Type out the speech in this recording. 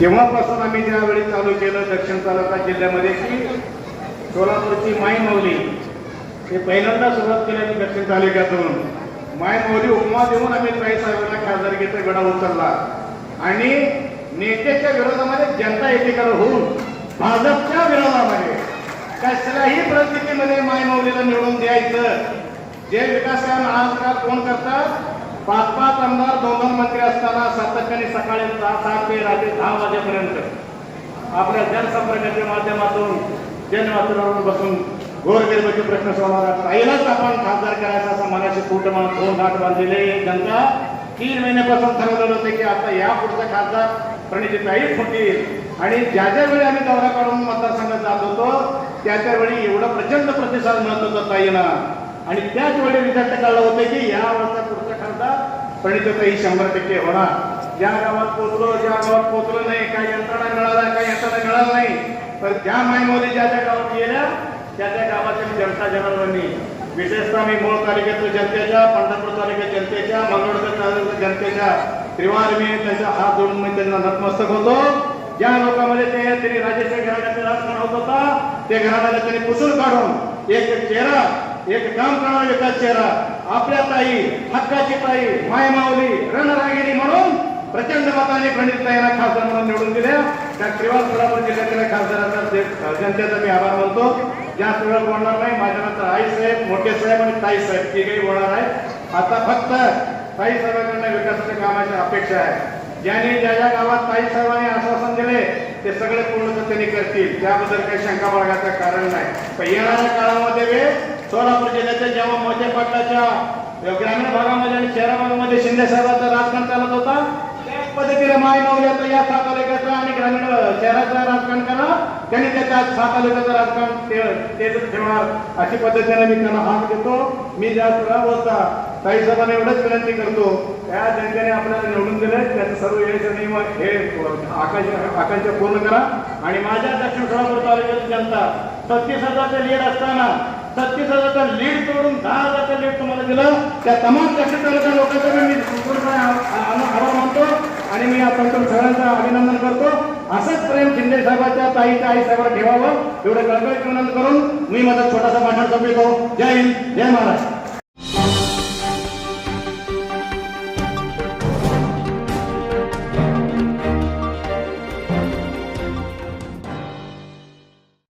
तेव्हापासून आम्ही ज्यावेळी चालू केलं दक्षिण तालुका जिल्ह्यामध्ये की सोलापूरची माय माऊली हे पहिल्यांदा सुरुवात केली दक्षिण तालुक्यातून. माय माऊली उपमा देऊन आम्ही काही साहेबांना खासदारकीचा गडा उचलला. आणि नेत्याच्या विरोधामध्ये जनता एकीकडे होऊन भाजपच्या विरोधामध्ये कसल्याही परिस्थितीमध्ये मायमौलीला निवडून द्यायचं. जे विकास काम आजकाल कोण करतात? पाच पाच आमदार दोन दोन मंत्री असताना सातत्याने सकाळी सहा सात ते रात्री दहा वाजेपर्यंत आपल्या जनसंपर्काच्या माध्यमातून जनवातावरणावर बसून गोरगरिबाचे प्रश्न सोडवणार पहिलाच आपण खासदार करायचा असा मनाशी कुटुंब दोन घाट बांधलेले जनता तीन महिन्यापासून ठरवलेलं होतं की आता या पुढचा खासदार प्रणितीताईच होतील. आणि ज्या ज्या वेळी आम्ही दौरा काढून मतदारसंघात जात होतो त्या वेळी एवढा प्रचंड प्रतिसाद मिळत होता ताईंना. आणि त्याच वेळी विद्यार्थी कळलं होतं की या वर्षा पुढचा खासदार प्रणितीताई शंभर टक्के होणार. ज्या गावात पोहोचलो ज्या गावात पोहोचलो नाही काही यंत्रणा मिळाला काही यंत्रणा मिळाला नाही तर ज्या माईमध्ये ज्या ज्या गावात गेल्या त्या त्या गावातील जनता जनावरांनी विशेषतः मी मूळ तालुक्यातल्या जनतेच्या पंढरपूर तालुक्यात जनतेच्या मंगळूर तालुक्यातल्या जनतेच्या त्रिवार मी त्यांचा हात जोडून मी त्यांना नतमस्तक होतो. ज्या लोकांमध्ये ते त्यांनी राजेशाही घराण्याचे राजकारण होत होता ते घराण्याला त्यांनी पुसून काढून एक चेहरा एक काम करणारा एकाच चेहरा आपल्या ताई हक्काची ताई माय माऊली रणरागिणी म्हणून प्रचंड मताने खंडित यांना खासदार म्हणून निवडून दिल्या. त्या त्रिवार सोलापूर जिल्ह्यातील खासदारांचा जनतेचा मी आभार मानतो. जास्त वेळ बोलणार नाही. माझ्यानंतर आई साहेब मोठे साहेब आणि ताई साहेब तिघही बोलणार आहे आता फक्त ताई साहेबांकडनं विकासाच्या कामाची अपेक्षा आहे. ज्यांनी ज्या ज्या गावात ताई साहेबांनी आश्वासन दिले ते सगळे पूर्ण त्यांनी करतील. त्याबद्दल काही शंका बाळगायचं कारण नाही. पण येणाऱ्या काळामध्ये सोलापूर जिल्ह्याच्या जेव्हा मोठ्या पाटलाच्या ग्रामीण भागामध्ये आणि शहरा भागामध्ये शिंदे साहेबांचा राजकारण चालत होता पद्धतीने माय माऊली या सात तालुक्याचं आणि ग्रामीण शहराचं राजकारण करा त्यांनी त्याच्या सात तालुक्याचं राजकारण तेच ठेवणार अशी पद्धतीने मी त्यांना हात देतो मी ज्या वेळा बोलता काही साहेबांना एवढंच विनंती करतो त्या जनतेने आपल्याला निवडून दिले त्याचं सर्व यश नाही हे आकांक्षा आकांक्षा पूर्ण करा आणि माझ्या दक्षिण सोलापूर तालुक्यातील जनता सत्तीस हजारचा लीड असताना सत्तीस हजारचा लीड तोडून दहा हजारचा लीड तुम्हाला दिलं त्या तमाम दक्षिण तालुक्या लोकांचा मी आभार मानतो मी आपण सगळ्यांचं अभिनंदन करतो. असंच प्रेम शिंदे साहेबांच्या ताईच्या आई साहेबांना ठेवावं. एवढं कळकळीत विनंत करून मी माझा छोटासा भाषण संपवितो. जय हिंद जय महाराष्ट्र.